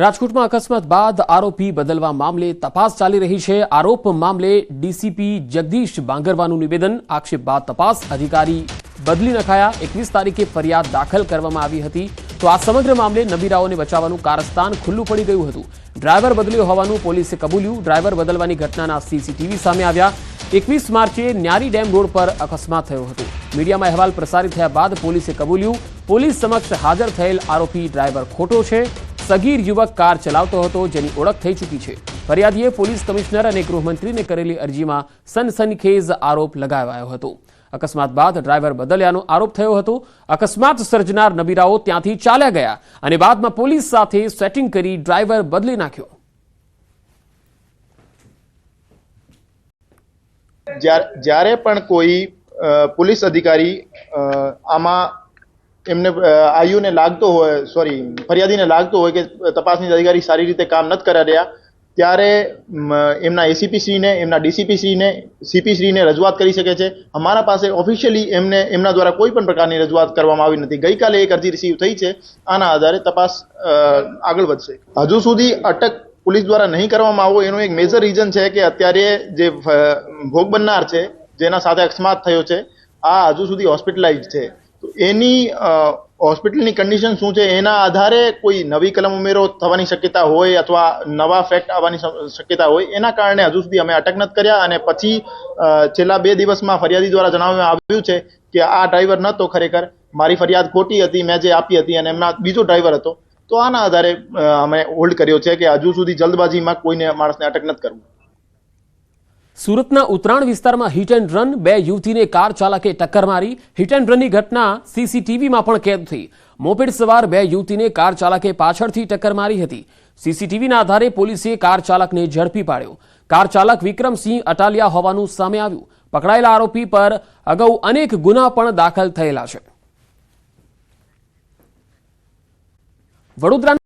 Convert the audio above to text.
રાજકોટમાં અકસ્માત બાદ આરોપી બદલવા મામલે તપાસ ચાલી રહી છે. આરોપ મામલે ડીસીપી જગદીશ બાંગરવાનું નિવેદન. આક્ષેપ બાદ તપાસ અધિકારી બદલી નખાયા. એકવીસ તારીખે ફરિયાદ દાખલ કરવામાં આવી હતી. તો આ સમગ્ર મામલે નબીરાઓને બચાવવાનું કારસ્તાન ખુલ્લું પડી ગયું હતું. ડ્રાઈવર બદલ્યો હોવાનું પોલીસે કબૂલ્યું. ડ્રાઈવર બદલવાની ઘટનાના સીસીટીવી સામે આવ્યા. એકવીસ માર્ચે ન્યારી ડેમ રોડ પર અકસ્માત થયો હતો. મીડિયામાં અહેવાલ પ્રસારિત થયા બાદ પોલીસે કબૂલ્યું. પોલીસ સમક્ષ હાજર થયેલ આરોપી ડ્રાઈવર ખોટો છે. સગીર યુવક કાર ચલાવતો હતો જેની ઓળખ થઈ ચૂકી છે. ફરિયાદીએ પોલીસ કમિશનર અને ગૃહમંત્રીને કરેલી અરજીમાં સનસનખેજ આરોપ લગાવાયો હતો. અકસ્માત બાદ ડ્રાઈવર બદલ્યાનો આરોપ થયો હતો. અકસ્માત સર્જનાર નબીરાઓ ત્યાંથી ચાલ્યા ગયા અને બાદમાં પોલીસ સાથે સેટિંગ કરી ડ્રાઈવર બદલી નાખ્યો. જ્યારે પણ કોઈ પોલીસ અધિકારી આમાં એમને આયુને લાગતો હોય સોરી ફરિયાદીને લાગતો હોય કે તપાસની અધિકારી સારી રીતે કામ નથી કરી રહ્યા, ત્યારે એમના એસીપી શ્રીને એમના ડીસીપી શ્રીને સીપી શ્રીને રજૂઆત કરી શકે છે. અમારા પાસે ઓફિશિયલી એમને, એમના દ્વારા કોઈ પણ પ્રકારની રજૂઆત કરવામાં આવી નથી. ગઈકાલે એક અરજી રિસીવ થઈ છે. આના આધારે તપાસ આગળ વધશે. હજુ સુધી અટક પોલીસ દ્વારા નહીં કરવામાં આવો એનું એક મેજર રીઝન છે કે અત્યારે જે ભોગ બનનાર છે, જેના સાથે અકસ્માત થયો છે, આ હજુ સુધી હોસ્પિટલાઇઝ છે. તો એની હોસ્પિટલની કન્ડિશન શું છે? એના આધારે કોઈ નવી કલમ ઉમેરો થવાની શક્યતા હોય અથવા નવા ફેક્ટ આવવાની શક્યતા હોય, એના કારણે હજુ સુધી અમે અટક નથી કર્યા અને પછી છેલ્લા બે દિવસમાં ફરિયાદી દ્વારા જણાવવામાં આવ્યું છે કે આ ડ્રાઈવર નહોતો ખરેખર. મારી ફરિયાદ ખોટી હતી, મેં જે આપી હતી અને એમના બીજો ડ્રાઈવર હતો. તો આના આધારે અમે હોલ્ડ કર્યો છે કે હજુ સુધી જલ્દબાજીમાં કોઈને માણસને અટક નથી કરવું. સુરતના ઉત્તરાણ વિસ્તારમાં હિટ એન્ડ રન બે યુવતીને કાર ચાલકે ટક્કર મારી. હિટ એન્ડ રનની ઘટના સીસીટીવીમાં પણ કેદ થઈ. મોપેડ સવાર બે યુવતીને કાર ચાલકે પાછળથી ટક્કર મારી હતી. સીસીટીવીના આધારે પોલીસે કાર ચાલકને ઝડપી પાડ્યો. કાર ચાલક વિક્રમસિંહ અટાલિયા હોવાનું સામે આવ્યું. પકડાયેલા આરોપી પર અગાઉ અનેક ગુના પણ દાખલ થયેલા છે. વડોદરા